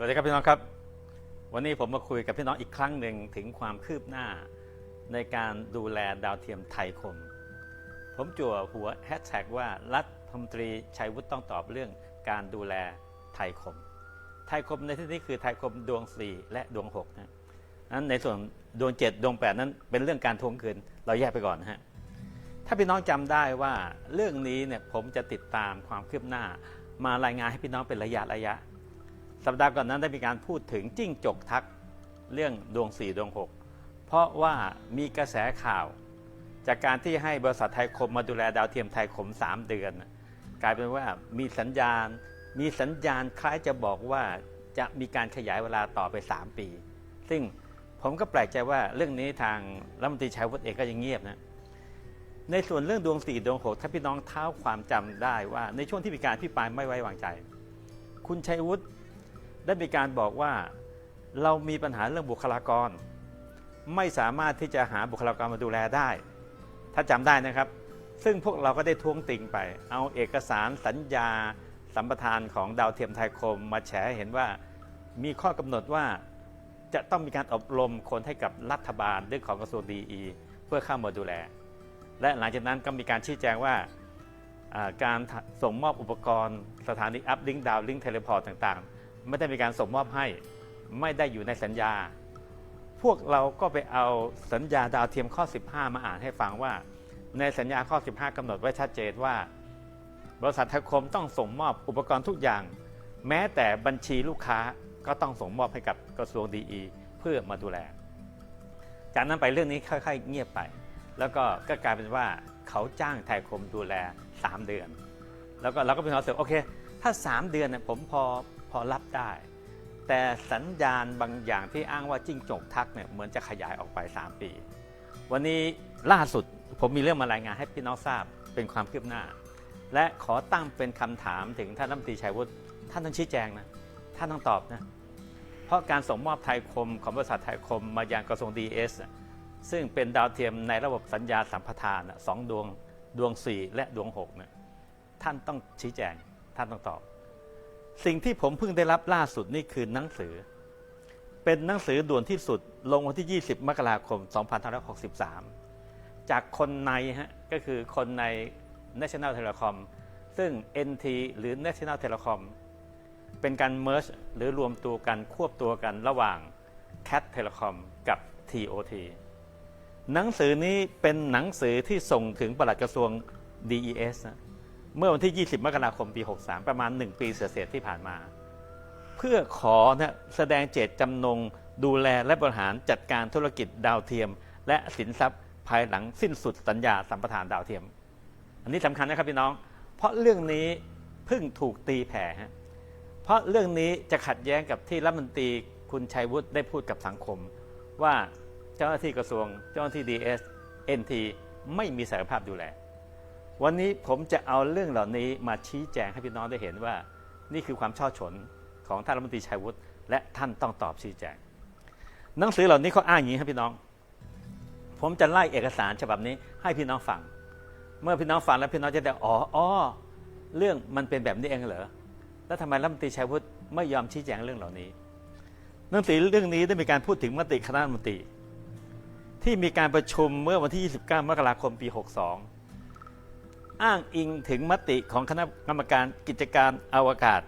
สวัสดีครับพี่น้องครับ วันนี้ผมมาคุยกับพี่น้องอีกครั้งหนึ่งถึงความคืบหน้า ในการดูแลดาวเทียมไทยคม ผมจั่วหัวแฮชแท็กว่ารัฐมนตรีชัยวุฒิต้องตอบเรื่องการดูแลไทยคม ไทยคมในที่นี้คือไทยคมดวง 4 และดวง6นะนั้นในส่วนดวง 7 ดวง 8 นั้นเป็นเรื่องการทวงคืนเราแยกไปก่อนนะฮะถ้าพี่น้องจำได้ว่าเรื่องนี้เนี่ยผมจะติดตามความคืบหน้า มารายงานให้พี่น้องเป็นระยะระยะ สัปดาห์ก่อนนั้นได้มีการพูดถึงจิ้งจกทักเรื่องดวง 4 ดวง 6 เพราะว่ามีกระแสข่าว จากการที่ให้บริษัทไทยคมมาดูแลดาวเทียมไทยคม 3 เดือน กลายเป็นว่ามีสัญญาณ มีสัญญาณคล้ายจะบอกว่าจะมีการขยายเวลาต่อไป 3 ปี ซึ่งผมก็แปลกใจว่าเรื่องนี้ทางรัฐมนตรีชัยวุฒิเองก็ยังเงียบนะในส่วนเรื่องดวงสี่ดวงหกถ้าพี่น้องเท้าความจำได้ว่า ในช่วงที่มีการพิปรายไม่ไว้วางใจ คุณชัยวุฒิ ได้มีการบอกว่าเรามีปัญหาเรื่องบุคลากร ไม่สามารถที่จะหาบุคลากรมาดูแลได้ ถ้าจำได้นะครับ ซึ่งพวกเราก็ได้ท้วงติงไป เอาเอกสารสัญญาสัมปทานของดาวเทียมไทยคม มาแฉเห็นว่ามีข้อกำหนดว่าจะต้องมีการอบรมคนให้กับรัฐบาลเรื่องของกระทรวงดีอีเพื่อเข้ามาดูแล และหลังจากนั้นก็มีการชี้แจงว่าการส่งมอบอุปกรณ์สถานีอัพลิงดาวลิงเทเลพอร์ตต่างๆ ไม่ได้มีการส่งมอบให้ ไม่ได้อยู่ในสัญญา พวกเราก็ไปเอาสัญญาดาวเทียมข้อ 15 มาอ่านให้ฟังว่า ในสัญญาข้อ 15กำหนดไว้ชัดเจนว่า บริษัทไทยคมต้องส่งมอบอุปกรณ์ทุกอย่าง แม้แต่บัญชีลูกค้าก็ต้องส่งมอบให้กับกระทรวงดีอีเพื่อมาดูแล จากนั้นไปเรื่องนี้ค่อยๆ เงียบไป แล้วก็ก็กลายเป็นว่าเขาจ้างไทยคมดูแล 3 เดือน แล้วก็เราก็เป็นความรู้สึกโอเค ถ้า 3 เดือนเนี่ยผมพอ พอรับได้ แต่สัญญาณบางอย่างที่อ้างว่าจิ้งจกทักเนี่ยเหมือนจะขยายออกไป 3 ปี วันนี้ล่าสุดผมมีเรื่องมารายงานให้พี่น้องทราบเป็นความคืบหน้า และขอตั้งเป็นคำถามถึงท่านรัฐมนตรีชัยวุฒิท่านต้องชี้แจงนะท่านต้องตอบนะเพราะการส่งมอบไทยคมของบริษัทไทยคมมายังกระทรวงดีเอสซึ่งเป็นดาวเทียมในระบบสัญญาสัมปทานสองดวงดวง 4 และดวง6เนี่ยท่านต้องชี้แจง ท่านต้องตอบ สิ่งที่ผมเพิ่งได้รับล่าสุดนี่คือหนังสือ เป็นหนังสือด่วนที่สุดลงวันที่ 20 มกราคม 2563 จากคนในฮะก็คือคนใน National Telecom ซึ่ง NT หรือ National Telecom เป็นการ merge หรือรวมตัวกันควบตัวกันระหว่าง Cat Telecom กับ TOT หนังสือนี้เป็นหนังสือที่ส่งถึงปลัดกระทรวง DES นะ เมื่อวันที่ 20 มกราคมปี 63 ประมาณ 1 ปีเศษที่ผ่านมา เพื่อขอนะแสดงเจตจำนง ดูแลและบริหารจัดการธุรกิจดาวเทียม และสินทรัพย์ภายหลังสิ้นสุดสัญญาสัมปทานดาวเทียม อันนี้สำคัญนะครับพี่น้อง เพราะเรื่องนี้เพิ่งถูกตีแผ่ฮะเพราะเรื่องนี้จะขัดแย้งกับที่รัฐมนตรีคุณชัยวุฒิได้พูดกับสังคม ว่าเจ้าหน้าที่กระทรวงเจ้าหน้าที่ DS NT ไม่มีศักยภาพดูแล วันนี้ผมจะเอาเรื่องเหล่านี้มาชี้แจงให้พี่น้องได้เห็นว่า นี่คือความช่อฉนของท่านรัฐมนตรีชัยวุฒิและท่านต้องตอบชี้แจง หนังสือเหล่านี้เขาอ้างอย่างนี้ครับพี่น้อง ผมจะไล่เอกสารฉบับนี้ให้พี่น้องฟัง เมื่อพี่น้องฟังแล้วพี่น้องจะได้อ๋ออ๋อเรื่องมันเป็นแบบนี้เองเหรอแล้วทำไมรัฐมนตรีชัยวุฒิไม่ยอมชี้แจงเรื่องเหล่านี้หนังสือเรื่องนี้ได้มีการพูดถึงมติคณะรัฐมนตรีที่มีการประชุมเมื่อวันที่ 29 มกราคมปี 62 อ้างอิงถึงมติของคณะกรรมการกิจการอวกาศ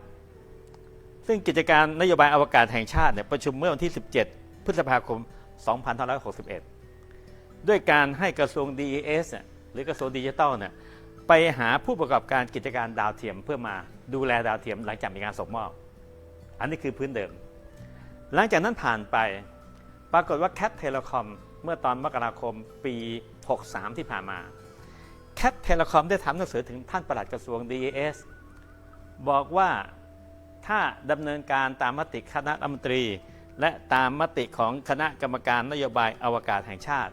ซึ่งกิจการนโยบายอวกาศแห่งชาติเนี่ยประชุมเมื่อวันที่ 17 พฤษภาคม 2561 ด้วยการให้กระทรวง DES เนี่ยหรือกระทรวงดิจิทัลเนี่ยไปหาผู้ประกอบการกิจการดาวเทียมเพื่อมาดูแลดาวเทียมหลังจากมีการส่งมอบ อันนี้คือพื้นเดิม หลังจากนั้นผ่านไปปรากฏว่า Cat Telecom เมื่อตอนมกราคมปี 63 ที่ผ่านมา Cat Telecom ได้ทำหนังสือถึงท่านปลัดกระทรวง DES บอกว่าถ้าดำเนินการตามมติคณะรัฐมนตรี และตามมติของคณะกรรมการนโยบายอวกาศแห่งชาติ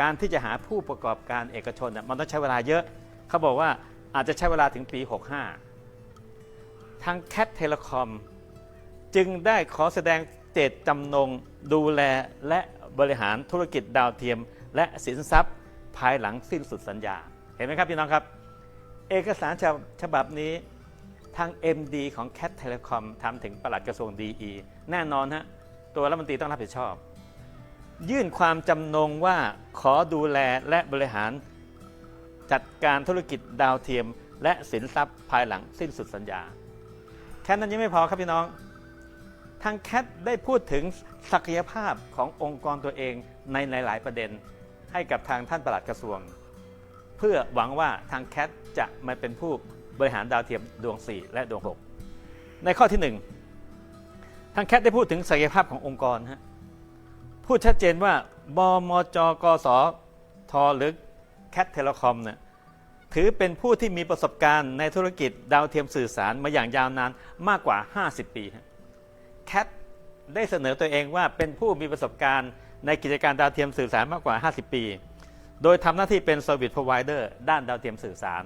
การที่จะหาผู้ประกอบการเอกชนมันต้องใช้เวลาเยอะ เขาบอกว่าอาจจะใช้เวลาถึงปี 65 ทาง Cat Telecom จึงได้ขอแสดงเจตจำนงดูแลและบริหารธุรกิจดาวเทียม และสินทรัพย์ภายหลังสิ้นสุดสัญญา เห็นไหมครับพี่น้องครับ เอกสารฉบับฉบับนี้ทาง MD ของ Cat Telecom ทำถึงปลัดกระทรวง DE แน่นอนฮะตัวรัฐมนตรีต้องรับผิดชอบ ยื่นความจำนงว่าขอดูแลและบริหารจัดการธุรกิจดาวเทียม และสินทรัพย์ภายหลังสิ้นสุดสัญญา แค่นั้นยังไม่พอครับพี่น้อง ทางแคทได้พูดถึงศักยภาพขององค์กรตัวเองในหลาย ๆ ประเด็น ให้กับทางท่านปลัดกระทรวง พื่อหวังว่าทางแคทจะมาเป็นผู้บริหารดาวเทียมดวง 4 และดวง 6 ในข้อที่ 1 ทางแคทได้พูดถึงศักยภาพขององค์กรฮะพูดชัดเจนว่าบมจกสทหรือแคทเทเลคอมเนี่ยถือเป็นผู้ที่มีประสบการณ์ในธุรกิจดาวเทียมสื่อสารมาอย่างยาวนานมากกว่า 50 ปีฮะแคทได้เสนอตัวเองว่าเป็นผู้มีประสบการณ์ในกิจการดาวเทียมสื่อสารมากกว่า 50 ปี โดยทำหน้าที่เป็น Service Provider ด้านดาวเทียมสื่อสาร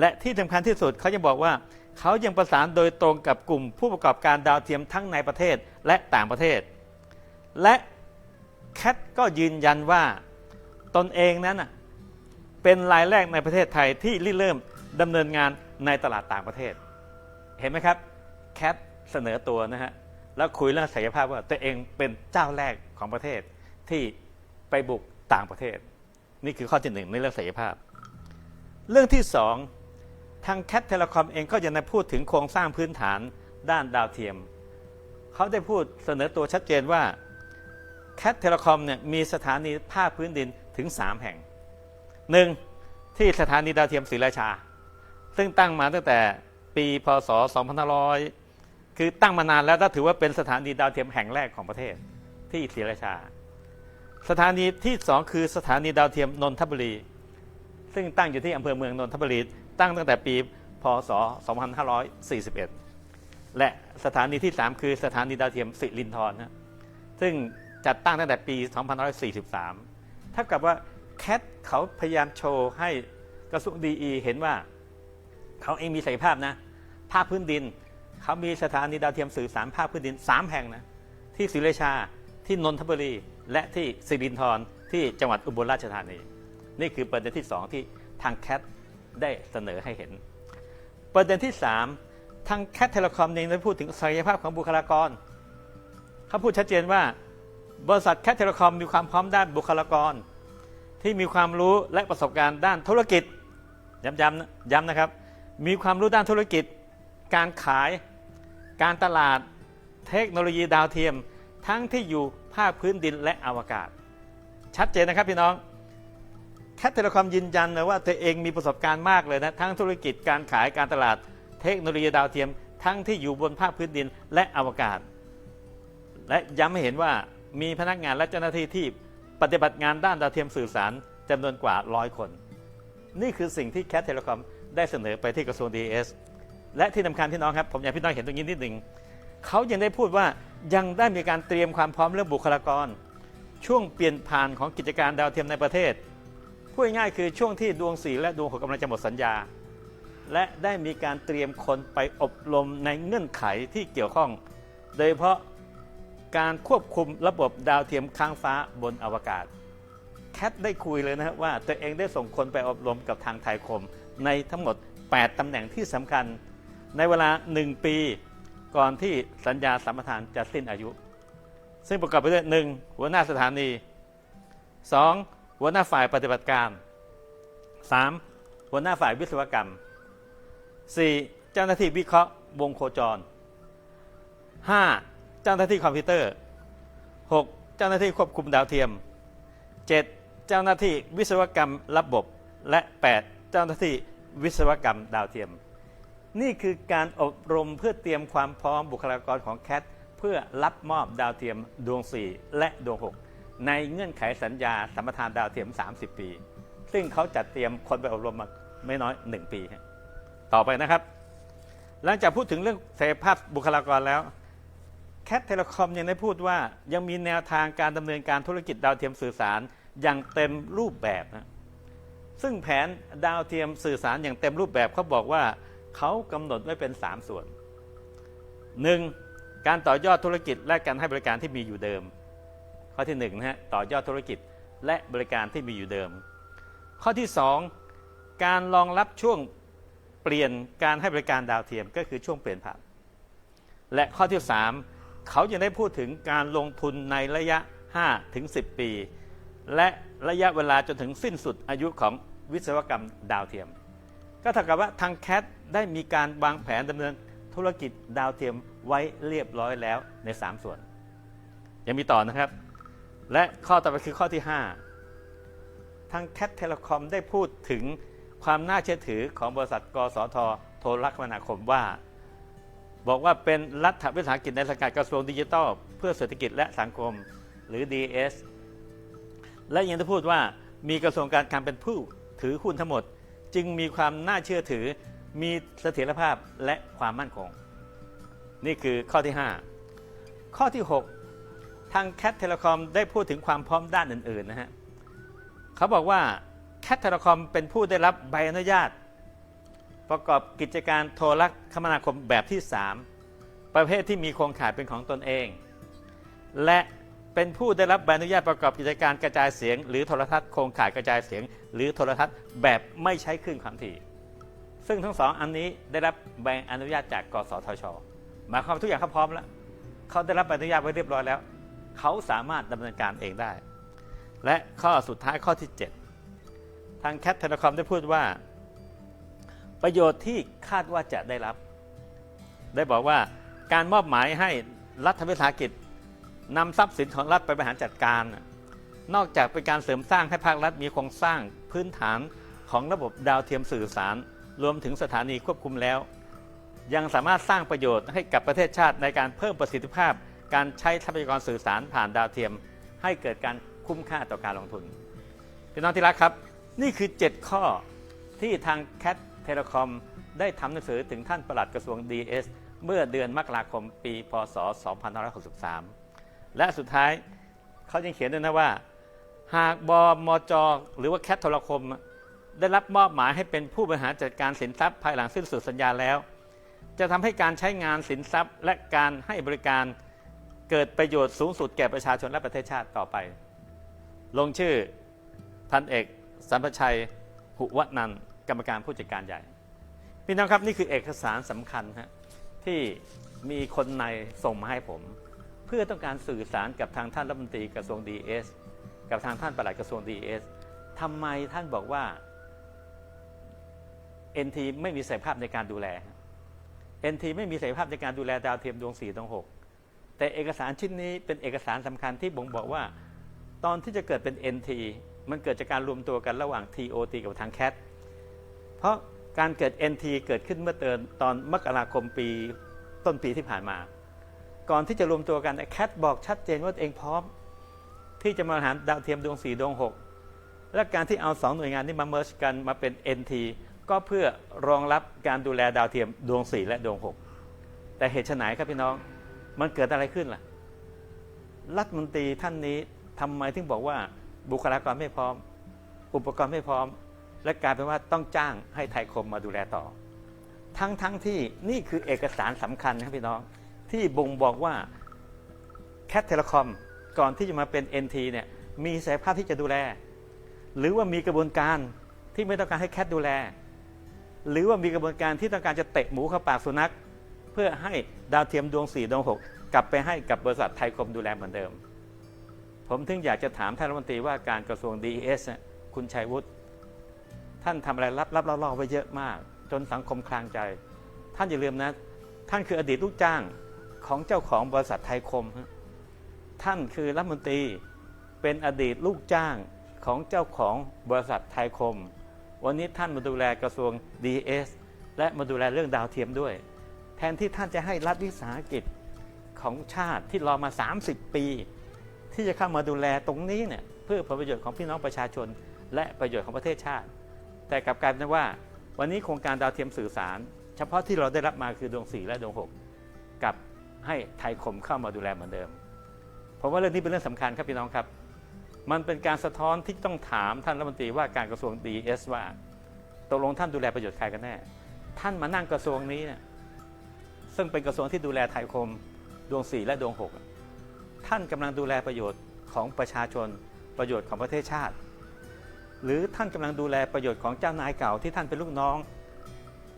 และที่สำคัญที่สุดเขายังบอกว่า เขายังประสานโดยตรงกับกลุ่มผู้ประกอบการดาวเทียมทั้งในประเทศและต่างประเทศ และแคทก็ยืนยันว่าตนเองนั้นเป็นรายแรกในประเทศไทยที่ริเริ่มดำเนินงานในตลาดต่างประเทศ เห็นไหมครับแคทเสนอตัวนะฮะแล้วคุยเรื่องศักยภาพว่าตัวเองเป็นเจ้าแรกของประเทศที่ไปบุกต่างประเทศ นี่คือข้อที่หนึ่งในเรื่องศักยภาพ เรื่องที่สองทางแคทเทเลคอมเองก็ยังได้พูดถึงโครงสร้างพื้นฐานด้านดาวเทียม เขาได้พูดเสนอตัวชัดเจนว่าแคทเทเลคอมเนี่ยมีสถานีภาคพื้นดินถึง 3 แห่งหนึ่งที่สถานีดาวเทียมศรีราชา ซึ่งตั้งมาตั้งแต่ปีพศ 2500 คือตั้งมานานแล้วถ้าถือว่าเป็นสถานีดาวเทียมแห่งแรกของประเทศที่ศรีราชา สถานีที่สองคือสถานีดาวเทียมนนทบุรี ซึ่งตั้งอยู่ที่อำเภอเมืองนนทบุรี ตั้งตั้งแต่ปีพศ 2541 และสถานีที่ 3 คือสถานีดาวเทียมสิรินธรนะซึ่งจัดตั้งตั้งแต่ปี 2543 เท่ากับว่าแคทเขาพยายามโชว์ให้กระทรวงดีเห็นว่าเขาเองมีศักยภาพนะ ภาคพื้นดิน เขามีสถานีดาวเทียมสื่อสารภาคพื้นดิน 3 แห่งนะ ที่ศรีราชา ที่นนทบุรี และที่สิรินธรที่จังหวัดอุบลราชธานี นี่คือประเด็นที่ 2 ที่ทางแคทได้เสนอให้เห็น ประเด็นที่ 3 ทางแคทเทเลคอมเองได้พูดถึงศักยภาพของบุคลากรเขาพูดชัดเจนว่า บริษัทแคทเทเลคอมมีความพร้อมด้านบุคลากร ที่มีความรู้และประสบการณ์ด้านธุรกิจย้ำๆนะย้ำนะครับ มีความรู้ด้านธุรกิจ การขาย การตลาด เทคโนโลยีดาวเทียม ทั้งที่อยู่ภาคพื้นดินและอวกาศ ชัดเจนนะครับพี่น้องแคทเทเลคอมยืนยันนะว่าตัวเองมีประสบการณ์มากเลยนะ ทั้งธุรกิจการขายการตลาด เทคโนโลยีดาวเทียม ทั้งที่อยู่บนภาคพื้นดินและอวกาศ และย้ำให้เห็นว่ามีพนักงานและเจ้าหน้าที่ที่ปฏิบัติงานด้านดาวเทียมสื่อสารจำนวนกว่าร้อยคน นี่คือสิ่งที่แคทเทเลคอมได้เสนอไปที่กระทรวง DS และที่สำคัญพี่น้องครับ ผมอยากให้พี่น้องเห็นตรงนี้นิดหนึ่งเขายังได้พูดว่า ยังได้มีการเตรียมความพร้อมเรื่องบุคลากร ช่วงเปลี่ยนผ่านของกิจการดาวเทียมในประเทศพูดง่ายคือช่วงที่ดวงสีและดวงหกกำลังจะหมดสัญญา และได้มีการเตรียมคนไปอบรมในเงื่อนไขที่เกี่ยวข้อง โดยเฉพาะการควบคุมระบบดาวเทียมค้างฟ้าบนอวกาศ แคทได้คุยเลยนะครับว่าตัวเองได้ส่งคนไปอบรมกับทางไทยคม ในทั้งหมด 8ตำแหน่งที่สำคัญ ในเวลา 1 ปี ก่อนที่สัญญาสัมปทานจะสิ้นอายุ ซึ่งประกอบไปด้วย 1. หัวหน้าสถานี 2. หัวหน้าฝ่ายปฏิบัติการ 3. หัวหน้าฝ่ายวิศวกรรม 4. เจ้าหน้าที่วิเคราะห์วงโคจร 5. เจ้าหน้าที่คอมพิวเตอร์ 6. เจ้าหน้าที่ควบคุมดาวเทียม 7. เจ้าหน้าที่วิศวกรรมระบบ และ 8. เจ้าหน้าที่วิศวกรรมดาวเทียม นี่คือการอบรมเพื่อเตรียมความพร้อมบุคลากรของแคทเพื่อรับมอบดาวเทียมดวง 4 และดวง 6 ในเงื่อนไขสัญญาสัมปทานดาวเทียม 30 ปี ซึ่งเขาจัดเตรียมคนไปอบรมมาไม่น้อย 1 ปี ต่อไปนะครับ หลังจากพูดถึงเรื่องศักยภาพบุคลากรแล้วแคทเทเลคอมยังได้พูดว่ายังมีแนวทางการดำเนินการธุรกิจดาวเทียมสื่อสารอย่างเต็มรูปแบบนะซึ่งแผนดาวเทียมสื่อสารอย่างเต็มรูปแบบเขาบอกว่า เขากำหนดไว้เป็น 3 ส่วน 1. การต่อยอดธุรกิจและการให้บริการที่มีอยู่เดิม ข้อที่1นะฮะต่อยอดธุรกิจและบริการที่มีอยู่เดิม ข้อที่ 2 การรองรับช่วงเปลี่ยนการให้บริการดาวเทียมก็คือช่วงเปลี่ยนผ่านและข้อที่ 3 เขายังได้พูดถึงการลงทุนในระยะ 5 ถึง 10 ปี และระยะเวลาจนถึงสิ้นสุดอายุของวิศวกรรมดาวเทียม ก็เท่ากับว่าทางแคทได้มีการวางแผนดำเนินธุรกิจดาวเทียมไว้เรียบร้อยแล้วใน 3 ส่วน ยังมีต่อนะครับ และข้อต่อไปคือข้อที่ 5 ทางแคทเทเลคอมได้พูดถึงความน่าเชื่อถือของบริษัทกสทโทรคมนาคมว่า บอกว่าเป็นรัฐวิสาหกิจในสังกัดกระทรวงดิจิทัล เพื่อเศรษฐกิจและสังคมหรือ DS และยังได้พูดว่ามีกระทรวงการคลังเป็นผู้ถือหุ้นทั้งหมด จึงมีความน่าเชื่อถือ มีเสถียรภาพและความมั่นคง นี่คือข้อที่ 5 ข้อที่ 6 ทางแคทเทเลคอมได้พูดถึงความพร้อมด้านอื่น ๆ นะฮะเขาบอกว่าแคทเทเลคอมเป็นผู้ได้รับใบอนุญาต ประกอบกิจการโทรคมนาคมแบบที่ 3 ประเภทที่มีโครงข่ายเป็นของตนเอง และ เป็นผู้ได้รับใบอนุญาตประกอบกิจการกระจายเสียง หรือโทรทัศน์โครงข่ายกระจายเสียง หรือโทรทัศน์แบบไม่ใช้คลื่นความถี่ ซึ่งทั้งสองอันนี้ได้รับใบอนุญาตจากกสทช หมายความว่าทุกอย่างเขาพร้อมแล้วเขาได้รับใบอนุญาตไว้เรียบร้อยแล้ว เขาสามารถดำเนินการเองได้ และข้อสุดท้ายข้อที่ 7 ทางแคทเทเลคอมได้พูดว่า ประโยชน์ที่คาดว่าจะได้รับ ได้บอกว่าการมอบหมายให้รัฐวิสาหกิจ นำทรัพย์สินของรัฐไปบริหารจัดการ นอกจากเป็นการเสริมสร้างให้ภาครัฐมีโครงสร้างพื้นฐานของระบบดาวเทียมสื่อสาร รวมถึงสถานีควบคุมแล้ว ยังสามารถสร้างประโยชน์ให้กับประเทศชาติในการเพิ่มประสิทธิภาพ การใช้ทรัพยากรสื่อสารผ่านดาวเทียม ให้เกิดการคุ้มค่าต่อการลงทุนพี่น้องที่รักครับ นี่คือ 7 ข้อที่ทางแคทเทเลคอมได้ทำหนังสือถึงท่านปลัดกระทรวง DS เมื่อเดือนมกราคมปี พศ 2563 และสุดท้ายเขายังเขียนด้วยนะว่า หากบมจ หรือว่าแคทโทรคม ได้รับมอบหมายให้เป็นผู้บริหารจัดการสินทรัพย์ภายหลังสิ้นสุดสัญญาแล้ว จะทำให้การใช้งานสินทรัพย์ และการให้บริการเกิดประโยชน์สูงสุดแก่ประชาชนและประเทศชาติต่อไป ลงชื่อพันเอกสัมปชัย หุวนันกรรมการผู้จัดการใหญ่ พี่น้องครับนี่คือเอกสารสำคัญฮะที่มีคนในส่งมาให้ผม เพื่อต้องการสื่อสารกับทางท่านรัฐมนตรีกระทรวง DS กับทางท่านปลัดกระทรวง DS ทำไมท่านบอกว่า NT ไม่มีศักยภาพในการดูแล NT ไม่มีศักยภาพในการดูแลดาวเทียมดวง4ดวง6แต่เอกสารชิ้นนี้เป็นเอกสารสำคัญที่บ่งบอกว่า ตอนที่จะเกิดเป็น NT มันเกิดจากการรวมตัวกันระหว่าง TOT กับทาง CAT เพราะการเกิด NT เกิดขึ้นเมื่อเตือนตอนมกราคมปีต้นปีที่ผ่านมา ก่อนที่จะรวมตัวกันแคทบอกชัดเจนว่าตัวเองพร้อม ที่จะมาหารดาวเทียมดวง4ดวง 6 และการที่เอา 2 หน่วยงานนี้มาเมิร์ชกันมาเป็น NT ก็เพื่อรองรับการดูแลดาวเทียมดวง 4 และดวง 6 แต่เหตุไฉนครับพี่น้องมันเกิดอะไรขึ้นล่ะ รัฐมนตรีท่านนี้ทำไมถึงบอกว่าบุคลากรไม่พร้อม อุปกรณ์ไม่พร้อม และกลายเป็นว่าต้องจ้างให้ไทยคมมาดูแลต่อ ทั้งทั้งที่นี่คือเอกสารสำคัญครับพี่น้อง ที่บ่งบอกว่าแคทเทเลคอมก่อนที่จะมาเป็น NT เนี่ยมีศักยภาพที่จะดูแล หรือว่ามีกระบวนการที่ไม่ต้องการให้แคทดูแล หรือว่ามีกระบวนการที่ต้องการจะเตะหมูเข้าปากสุนัข เพื่อให้ดาวเทียมดวง 4 ดวง 6 กลับไปให้กับบริษัทไทยคมดูแลเหมือนเดิม ผมถึงอยากจะถามท่านรัฐมนตรีว่าการกระทรวง DES คุณชัยวุฒิท่านทำอะไรรับรับล่อๆไว้เยอะมาก จนสังคมคลางใจ ท่านอย่าลืมนะ ท่านคืออดีตลูกจ้าง ของเจ้าของบริษัทไทยคม ท่านคือรัฐมนตรีเป็นอดีตลูกจ้างของเจ้าของบริษัทไทยคม วันนี้ท่านมาดูแลกระทรวง DS และมาดูแลเรื่องดาวเทียมด้วย แทนที่ท่านจะให้รัฐวิสาหกิจของชาติที่รอมา 30 ปี ที่จะเข้ามาดูแลตรงนี้เนี่ยเพื่อผลประโยชน์ของพี่น้องประชาชน และประโยชน์ของประเทศชาติ แต่กลับกลายเป็นว่า วันนี้โครงการดาวเทียมสื่อสาร เฉพาะที่เราได้รับมาคือดวง 4 และดวง6กับ ให้ไทยคมเข้ามาดูแลเหมือนเดิมผมว่าเรื่องนี้เป็นเรื่องสำคัญครับพี่น้องครับ มันเป็นการสะท้อนที่ต้องถามท่านรัฐมนตรีว่าการกระทรวง DS ว่าตกลงท่านดูแลประโยชน์ใครกันแน่ ท่านมานั่งกระทรวงนี้เนี่ยซึ่งเป็นกระทรวงที่ดูแลไทยคมดวง 4 และดวง 6 ท่านกำลังดูแลประโยชน์ของประชาชนประโยชน์ของประเทศชาติ หรือท่านกำลังดูแลประโยชน์ของเจ้านายเก่าที่ท่านเป็นลูกน้อง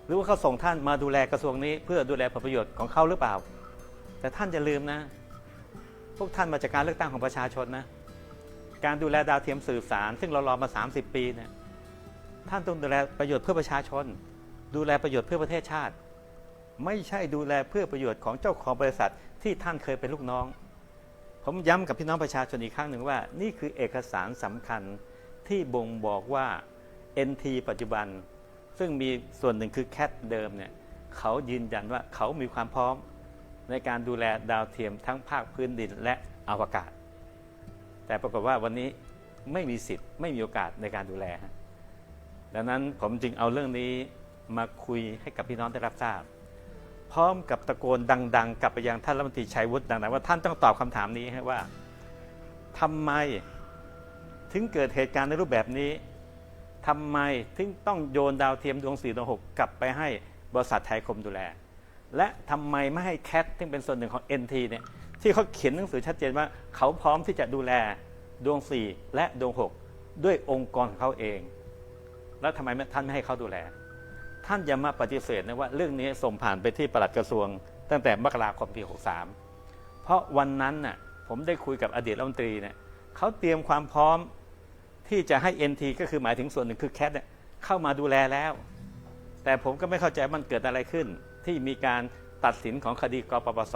หรือว่าเขาส่งท่านมาดูแลกระทรวงนี้ เพื่อดูแลผลประโยชน์ของเขาหรือเปล่า แต่ท่านจะลืมนะ พวกท่านมาจากการเลือกตั้งของประชาชนนะ การดูแลดาวเทียมสื่อสาร ซึ่งเรารอมา 30 ปีเนี่ยท่านต้องดูแลประโยชน์เพื่อประชาชน ดูแลประโยชน์เพื่อประเทศชาติ ไม่ใช่ดูแลเพื่อประโยชน์ของเจ้าของบริษัทที่ท่านเคยเป็นลูกน้อง ผมย้ำกับพี่น้องประชาชนอีกครั้งหนึ่งว่า นี่คือเอกสารสำคัญที่บ่งบอกว่า NT ปัจจุบัน ซึ่งมีส่วนหนึ่งคือแคทเดิมเนี่ยเขายืนยันว่าเขามีความพร้อม ในการดูแลดาวเทียมทั้งภาคพื้นดินและอวกาศ แต่ปรากฏว่าวันนี้ไม่มีสิทธิ์ไม่มีโอกาสในการดูแล ดังนั้นผมจึงเอาเรื่องนี้มาคุยให้กับพี่น้องได้รับทราบ พร้อมกับตะโกนดัง ๆ กลับไปยังท่านรัฐมนตรีชัยวุฒิดังๆว่าท่านต้องตอบคำถามนี้ให้ว่าทำไมถึงเกิดเหตุการณ์ในรูปแบบนี้ทำไมถึงต้องโยนดาวเทียมดวง4ดวง6กลับไปให้บริษัทไทยคมดูแล และทำไมไม่ให้แคทที่เป็นส่วนหนึ่งของ NT เนี่ยที่เขาเขียนหนังสือชัดเจนว่า เขาพร้อมที่จะดูแลดวง 4 และดวง 6 ด้วยองค์กรของเขาเอง แล้วทำไมท่านไม่ให้เขาดูแล ท่านอย่ามาปฏิเสธนะว่าเรื่องนี้ส่งผ่านไปที่ปลัดกระทรวง ตั้งแต่มกราคมปี 63 เพราะวันนั้นน่ะผมได้คุยกับอดีตรัฐมนตรีเนี่ยเขาเตรียมความพร้อมที่จะให้ NT ก็คือหมายถึงส่วนหนึ่งคือแคทเนี่ยเข้ามาดูแลแล้ว แต่ผมก็ไม่เข้าใจมันเกิดอะไรขึ้น ที่มีการตัดสินของคดีกปปส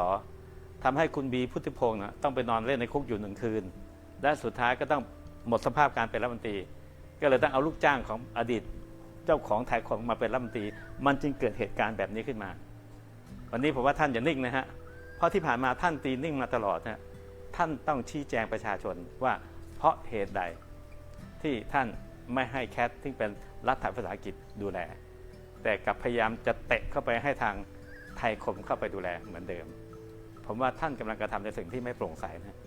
ทำให้คุณบีพุทธิพงศ์นะต้องไปนอนเล่นในคุกอยู่หนึ่งคืน และสุดท้ายก็ต้องหมดสภาพการเป็นรัฐมนตรี ก็เลยต้องเอาลูกจ้างของอดีตเจ้าของไทยของมาเป็นรัฐมนตรี มันจึงเกิดเหตุการณ์แบบนี้ขึ้นมา วันนี้ผมว่าท่านอย่านิ่งนะฮะ เพราะที่ผ่านมาท่านตีนิ่งมาตลอดนะท่านต้องชี้แจงประชาชนว่าเพราะเหตุใดที่ท่านไม่ให้แคทที่เป็นรัฐวิสาหกิจดูแล แต่กลับพยายามจะเตะเข้าไปให้ทางไทยคมเข้าไปดูแลเหมือนเดิม ผมว่าท่านกำลังกระทำในสิ่งที่ไม่โปร่งใสนะ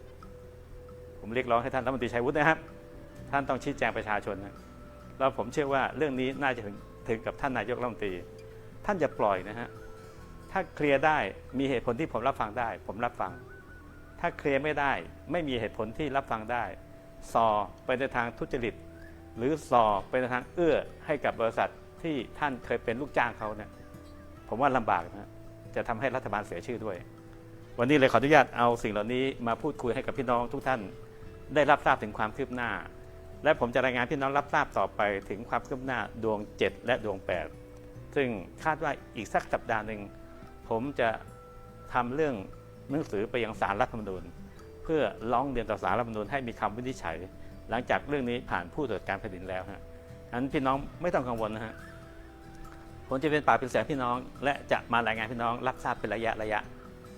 ผมเรียกร้องให้ท่านรัฐมนตรีชัยวุฒินะครับ ท่านต้องชี้แจงประชาชนนะแล้วผมเชื่อว่าเรื่องนี้น่าจะถึงถึงกับท่านนายกรัฐมนตรี ท่านจะปล่อยนะฮะถ้าเคลียร์ได้มีเหตุผลที่ผมรับฟังได้ ผมรับฟัง ถ้าเคลียร์ไม่ได้ ไม่มีเหตุผลที่รับฟังได้สอไปในทางทุจริต หรือสอไปในทางเอื้อให้กับบริษัท ที่ท่านเคยเป็นลูกจ้างเขาเนี่ยผมว่าลำบากนะจะทำให้รัฐบาลเสียชื่อด้วย วันนี้เลยขออนุญาตเอาสิ่งเหล่านี้มาพูดคุยให้กับพี่น้องทุกท่านได้รับทราบถึงความคืบหน้า และผมจะรายงานพี่น้องรับทราบต่อไปถึงความคืบหน้าดวง 7 และดวง 8 ซึ่งคาดว่าอีกสักสัปดาห์หนึ่งผมจะทำเรื่องหนังสือไปยังสารรัฐธรรมนูญ เพื่อร้องเรียนต่อสารรัฐธรรมนูญให้มีคำวินิจฉัย หลังจากเรื่องนี้ผ่านผู้ตรวจการแผ่นดินแล้วฮะฉะนั้นพี่น้องไม่ต้องกังวลนะฮะ ผมจะเป็นปากเป็นเสียงพี่น้อง และจะมารายงานพี่น้องรับทราบเป็นระยะระยะ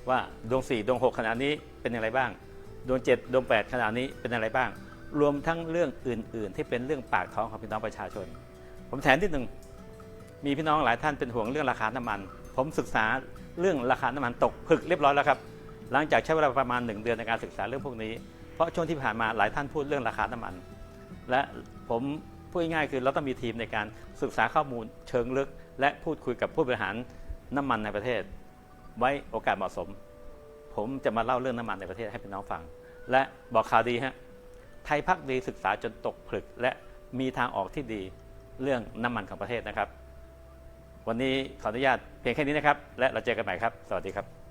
ว่าดวง4ดวง6ขณะนี้เป็นอย่างไรบ้าง ดวง7ดวง8ขณะนี้เป็นอย่างไรบ้าง รวมทั้งเรื่องอื่น ๆ ที่เป็นเรื่องปากท้องของพี่น้องประชาชน ผมแถมที่หนึ่งมีพี่น้องหลายท่านเป็นห่วงเรื่องราคาน้ำมัน ผมศึกษาเรื่องราคาน้ำมันตกผึกเรียบร้อยแล้วครับหลังจากใช้เวลาประมาณ 1 เดือนในการศึกษาเรื่องพวกนี้ เพราะช่วงที่ผ่านมาหลายท่านพูดเรื่องราคาน้ำมัน และผม พูดง่ายๆคือเราต้องมีทีมในการศึกษาข้อมูลเชิงลึก และพูดคุยกับผู้บริหารน้ำมันในประเทศ ไว้โอกาสเหมาะสม ผมจะมาเล่าเรื่องน้ำมันในประเทศให้พี่น้องฟัง และบอกข่าวดีฮะไทยพักดีศึกษาจนตกผลึก และมีทางออกที่ดีเรื่องน้ำมันของประเทศนะครับ วันนี้ขออนุญาตเพียงแค่นี้นะครับ และเราเจอกันใหม่ครับ สวัสดีครับ